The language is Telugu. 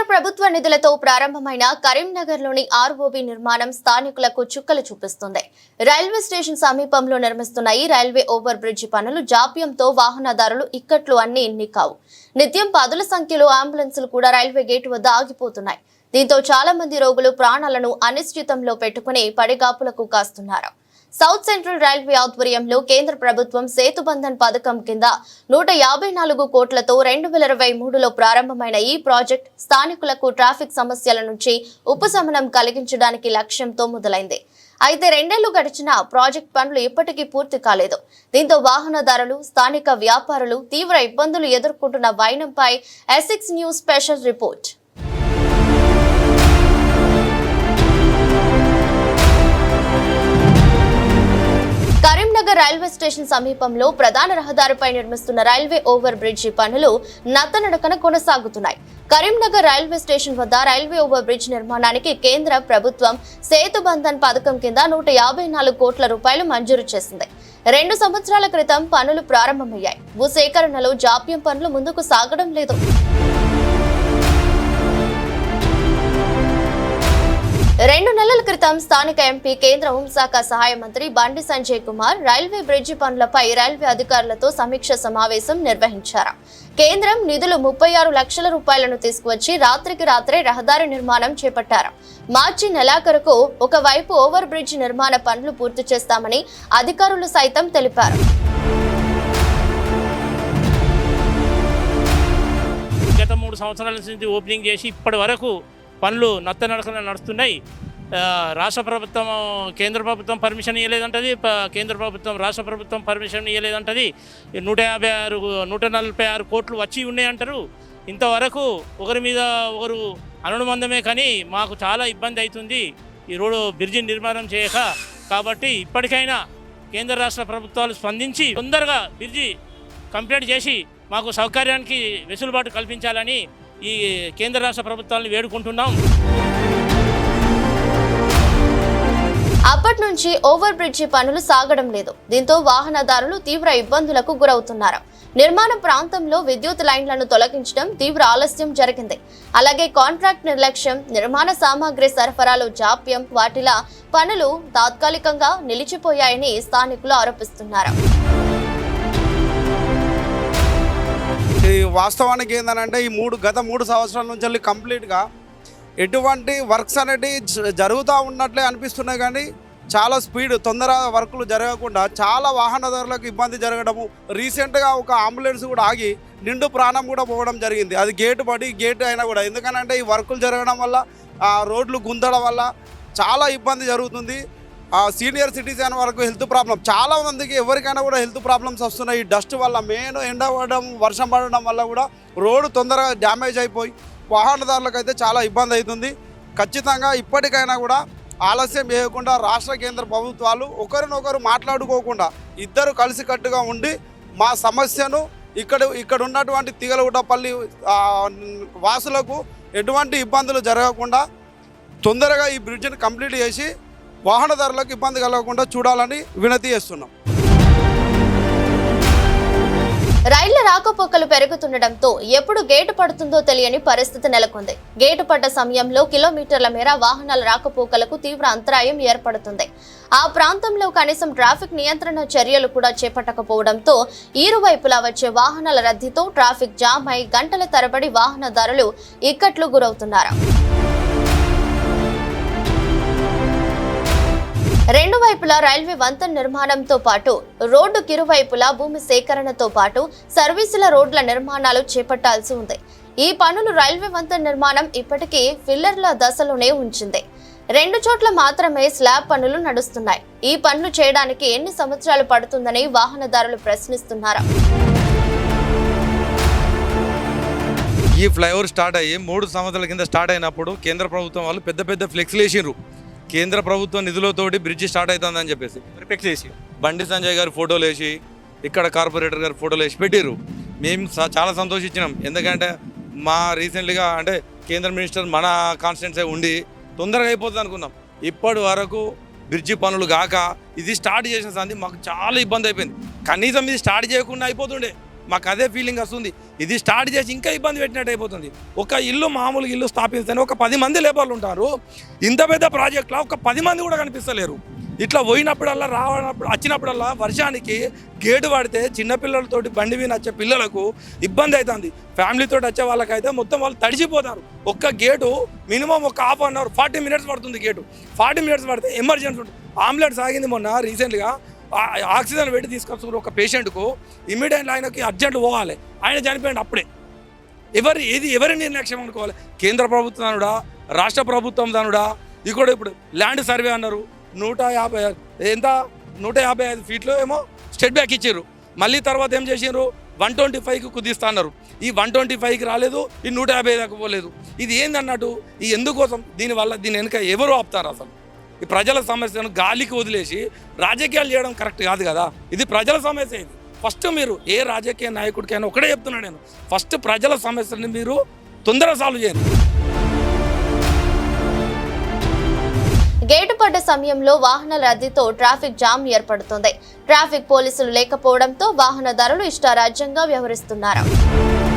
కేంద్ర ప్రభుత్వ నిధులతో ప్రారంభమైన కరీంనగర్లోని ఆర్ఓబి నిర్మాణం స్థానికులకు చుక్కలు చూపిస్తుంది. రైల్వే స్టేషన్ సమీపంలో నిర్మిస్తున్న ఈ రైల్వే ఓవర్ బ్రిడ్జి పనులు జాప్యంతో వాహనదారులు ఇక్కట్లు అన్ని ఎన్ని కావు నిత్యం పదుల సంఖ్యలో అంబులెన్సులు కూడా రైల్వే గేటు వద్ద ఆగిపోతున్నాయి. దీంతో చాలా మంది రోగులు ప్రాణాలను అనిశ్చితంలో పెట్టుకుని పడిగాపులకు కాస్తున్నారు. సౌత్ సెంట్రల్ రైల్వే ఆధ్వర్యంలో కేంద్ర ప్రభుత్వం సేతుబంధన్ పథకం కింద నూట యాభై నాలుగు కోట్లతో రెండు వేల ఇరవై మూడులో ప్రారంభమైన ఈ ప్రాజెక్ట్ స్థానికులకు ట్రాఫిక్ సమస్యల నుంచి ఉపశమనం కలిగించడానికి లక్ష్యంతో మొదలైంది. అయితే రెండేళ్ళు గడిచిన ప్రాజెక్ట్ పనులు ఇప్పటికీ పూర్తి కాలేదు. దీంతో వాహనదారులు స్థానిక వ్యాపారులు తీవ్ర ఇబ్బందులు ఎదుర్కొంటున్న వైనంపై ఎసిక్స్ news special report. Railway station సమీపంలో ప్రధాన రహదారిపై నిర్మిస్తున్న రైల్వే ఓవర్ బ్రిడ్జి పనులు నత్తనడకన కొనసాగుతున్నాయి. కరీంనగర్ రైల్వే స్టేషన్ వద్ద రైల్వే ఓవర్ బ్రిడ్జ్ నిర్మాణానికి కేంద్ర ప్రభుత్వం సేతు బంధన్ పథకం కింద నూట యాభై నాలుగు కోట్ల రూపాయలు మంజూరు చేసింది. రెండు సంవత్సరాల క్రితం పనులు ప్రారంభమయ్యాయి. భూసేకరణలో జాప్యం పనులు ముందుకు సాగడం లేదు. రెండు నెలల క్రితం స్థానిక ఎంపీ కేంద్ర హోంశాఖ సహాయ మంత్రి బండి సంజయ్ కుమార్ రైల్వే బ్రిడ్జి పనులపై రైల్వే అధికారులతో సమీక్ష సమావేశం నిర్వహించారు. కేంద్రం నిధులు ముప్పై ఆరు లక్షల రూపాయలను తీసుకువచ్చి రాత్రికి రాత్రే రహదారి నిర్మాణం చేపట్టారు. మార్చి నెలాఖరుకు ఒకవైపు ఓవర్ బ్రిడ్జ్ నిర్మాణ పనులు పూర్తి చేస్తామని అధికారులు సైతం తెలిపారు. గత మూడు సంవత్సరాల నుంచి ఓపెనింగ్ చేసి ఇప్పటి వరకు పనులు నత్త నడకన నడుస్తున్నాయి. రాష్ట్ర ప్రభుత్వం కేంద్ర ప్రభుత్వం పర్మిషన్ ఇవ్వలేదంటది కేంద్ర ప్రభుత్వం రాష్ట్ర ప్రభుత్వం పర్మిషన్ ఇవ్వలేదంటది నూట యాభై ఆరు నూట నలభై ఆరు కోట్లు వచ్చి ఉన్నాయంటారు. ఇంతవరకు ఒకరి మీద ఒకరు అనుమందమే కానీ మాకు చాలా ఇబ్బంది అవుతుంది. ఈ రోడ్డు బ్రిడ్జి నిర్మాణం చేయక కాబట్టి ఇప్పటికైనా కేంద్ర రాష్ట్ర ప్రభుత్వాలు స్పందించి తొందరగా బ్రిడ్జి కంప్లీట్ చేసి మాకు సౌకర్యానికి వెసులుబాటు కల్పించాలని ఈ కేంద్ర రాష్ట్ర ప్రభుత్వాలను వేడుకుంటున్నాం. అప్పటి నుంచి ఓవర్ బ్రిడ్జి పనులు సాగడం లేదు. దీంతో వాహనదారులు తీవ్ర ఇబ్బందులకు గురవుతున్నారు. నిర్మాణ ప్రాంతంలో విద్యుత్ లైన్లను తొలగించడం తీవ్ర ఆలస్యం జరిగింది. అలాగే కాంట్రాక్ట్ నిర్లక్ష్యం నిర్మాణ సామాగ్రి సరఫరాలో జాప్యం వాటిలా పనులు తాత్కాలికంగా నిలిచిపోయాయని స్థానికులు ఆరోపిస్తున్నారు. ఈ వాస్తవానికి ఏంటంటే ఈ మూడు గత మూడు సంవత్సరాల నుంచి వెళ్ళి కంప్లీట్గా ఎటువంటి వర్క్స్ అనేవి జరుగుతూ ఉన్నట్లే అనిపిస్తున్నాయి కానీ చాలా స్పీడ్ తొందర వర్కులు జరగకుండా చాలా వాహనదారులకు ఇబ్బంది జరగడము. రీసెంట్గా ఒక అంబులెన్స్ కూడా ఆగి నిండు ప్రాణం కూడా పోవడం జరిగింది. అది గేటు పడి గేటు అయినా కూడా. ఎందుకనంటే ఈ వర్కులు జరగడం వల్ల ఆ రోడ్లు గుంతడం వల్ల చాలా ఇబ్బంది జరుగుతుంది. సీనియర్ సిటిజన్ వరకు హెల్త్ ప్రాబ్లం. చాలా మందికి ఎవరికైనా కూడా హెల్త్ ప్రాబ్లమ్స్ వస్తున్నాయి. ఈ డస్ట్ వల్ల మెయిన్ ఎండ పడడం వర్షం పడడం వల్ల కూడా రోడ్డు తొందరగా డ్యామేజ్ అయిపోయి వాహనదారులకు అయితే చాలా ఇబ్బంది అవుతుంది. ఖచ్చితంగా ఇప్పటికైనా కూడా ఆలస్యం చేయకుండా రాష్ట్ర కేంద్ర ప్రభుత్వాలు ఒకరినొకరు మాట్లాడుకోకుండా ఇద్దరు కలిసికట్టుగా ఉండి మా సమస్యను ఇక్కడ ఇక్కడ ఉన్నటువంటి తీగలగుట్టపల్లి వాసులకు ఎటువంటి ఇబ్బందులు జరగకుండా తొందరగా ఈ బ్రిడ్జిని కంప్లీట్ చేసి వాహనదారులకు ఇబ్బంది కలగకుండా చూడాలని వినతి చేస్తున్నాం. రైళ్ళ రాకపోకలు పెరుగుతుండటంతో ఎప్పుడు గేటు పడుతుందో తెలియని పరిస్థితి నెలకొంది. గేటు పడ్డ సమయంలో కిలోమీటర్ల మేర వాహనాల రాకపోకలకు తీవ్ర అంతరాయం ఏర్పడుతుంది. ఆ ప్రాంతంలో కనీసం ట్రాఫిక్ నియంత్రణ చర్యలు కూడా చేపట్టకపోవడంతో ఇరువైపులా వచ్చే వాహనాల రద్దీతో ట్రాఫిక్ జామ్ అయి గంటల తరబడి వాహనదారులు ఇక్కట్లు గురవుతున్నారు. రెండు వైపులా రైల్వే వంతెన నిర్మాణంతో పాటు రోడ్డు కిరువైపులా భూమి సేకరణతో పాటు సర్వీసుల రోడ్ల నిర్మాణాలు చేపట్టాల్సి ఉంది. ఈ పనులు రైల్వే వంతెన నిర్మాణం ఇప్పటికీ ఫిల్లర్ల దశలోనే ఉంచింది. రెండు చోట్ల మాత్రమే స్లాబ్ పనులు నడుస్తున్నాయి. ఈ పనులు చేయడానికి ఎన్ని సంవత్సరాలు పడుతుందని వాహనదారులు ప్రశ్నిస్తున్నారు? ఈ ఫ్లైఓవర్ స్టార్ట్ అయ్యి మూడు సంవత్సరాల కింద స్టార్ట్ అయినప్పుడు కేంద్ర ప్రభుత్వం వాళ్ళు పెద్ద పెద్ద ఫ్లెక్స్లు వేసిండ్రు. కేంద్ర ప్రభుత్వ నిధులతోటి బ్రిడ్జి స్టార్ట్ అవుతుందని చెప్పేసి. రిపెక్ట్ చేసి. బండి సంజయ్ గారు ఫోటోలు వేసి ఇక్కడ కార్పొరేటర్ గారు ఫోటోలు వేసి పెట్టిర్రు. మేము చాలా సంతోషించినాం. ఎందుకంటే మా రీసెంట్లీగా అంటే కేంద్ర మినిస్టర్ మన కాన్స్టిట్యున్సీ ఉండి తొందరగా అయిపోతుంది అనుకున్నాం. ఇప్పటి వరకు బ్రిడ్జి పనులు కాక ఇది స్టార్ట్ చేసిన సంది మాకు చాలా ఇబ్బంది అయిపోయింది. కనీసం ఇది స్టార్ట్ చేయకుండా అయిపోతుండే. మాకు అదే ఫీలింగ్ వస్తుంది. ఇది స్టార్ట్ చేసి ఇంకా ఇబ్బంది పెట్టినట్టు అయిపోతుంది. ఒక ఇల్లు మామూలు ఇల్లు స్థాపిస్తేనే ఒక పది మంది లేబర్లు ఉంటారు. ఇంత పెద్ద ప్రాజెక్ట్లో ఒక పది మంది కూడా కనిపిస్తలేరు. ఇట్లా పోయినప్పుడల్లా రావడప్పుడు వచ్చినప్పుడల్లా వర్షానికి గేటు పడితే చిన్నపిల్లలతోటి బండి మీద వచ్చే పిల్లలకు ఇబ్బంది అవుతుంది ఫ్యామిలీతో వచ్చే వాళ్ళకైతే మొత్తం వాళ్ళు తడిచిపోతారు. ఒక్క గేటు మినిమం ఒక half an hour forty minutes పడుతుంది గేటు. ఫార్టీ మినిట్స్ పడితే ఎమర్జెన్సీ ఉంటుంది. ఆమ్లెట్ ఆగింది మొన్న రీసెంట్గా ఆక్సిజన్ పెట్టి తీసుకొచ్చుకున్న ఒక పేషెంట్కు. ఇమీడియట్లీ ఆయనకి అర్జెంట్ పోవాలి. ఆయన చనిపోయింది అప్పుడే. ఎవరి ఏది ఎవరి నిర్లక్ష్యం అనుకోవాలి? కేంద్ర ప్రభుత్వం దానుడా రాష్ట్ర ప్రభుత్వం దానుడా ఇది కూడా ఇప్పుడు ల్యాండ్ సర్వే అన్నారు. నూట యాభై ఎంత? నూట యాభై ఐదు ఫీట్లు ఏమో స్టెట్ బ్యాక్ ఇచ్చారు మళ్ళీ తర్వాత ఏం చేసారు వన్ ట్వంటీ ఫైవ్కి కుదిస్తా అన్నారు. ఈ వన్ ట్వంటీ ఫైవ్కి రాలేదు ఈ నూట యాభై దాకా పోలేదు. ఇది ఏందన్నట్టు? ఈ ఎందుకోసం? దీనివల్ల దీని వెనుక ఎవరు ఆపుతారు అసలు? ఈ ప్రజల సమస్యను గాలికి వదిలేసి రాజకీయాలు చేయడం కరెక్ట్ కాదు కదా? ఇది ప్రజల సమస్య ఇది. ఫస్ట్ మీరు ఏ రాజకీయ నాయకుడికైనా ఒకటే చెప్తున్నా నేను. ఫస్ట్ ప్రజల సమస్యని మీరు తొందరగా సాల్వ్ చేయండి. గేటు పడ్డ సమయంలో వాహనాల రద్దీతో ట్రాఫిక్ జామ్ ఏర్పడుతుంది. ట్రాఫిక్ పోలీసులు లేకపోవడంతో వాహనదారులు ఇష్టారాజ్యంగా వ్యవహరిస్తున్నారు.